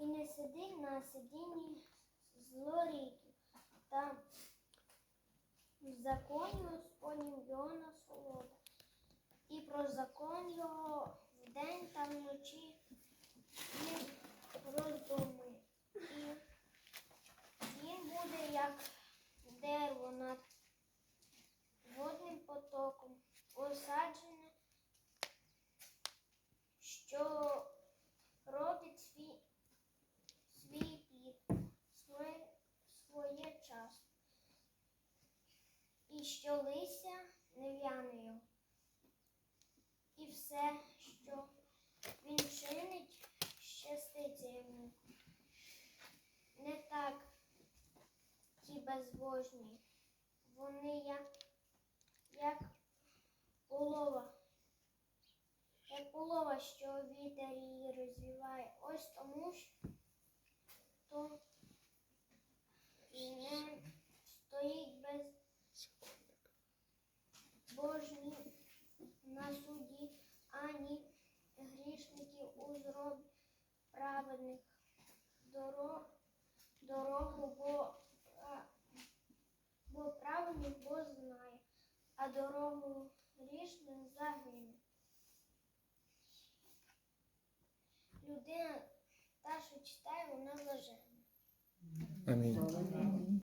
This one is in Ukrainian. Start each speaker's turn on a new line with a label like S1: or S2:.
S1: і не сиди на сидінні злоріків, та Господнім його насолода. І про закон його вдень та вночі він роздумує. І він буде як дерево над І що лися не в'яне його. І все, що він чинить, щаститься йому. Не так ті безбожні. Вони як, як полова, як полова, що вітер її розвіває. Ось тому що безбожні на суді, ані грішників у зробі праведних дорог, дорогу, бо, а, бо праведник Бог знає, а дорогу грішних загине. Людина та, що читає, вона блаженна.
S2: Амінь.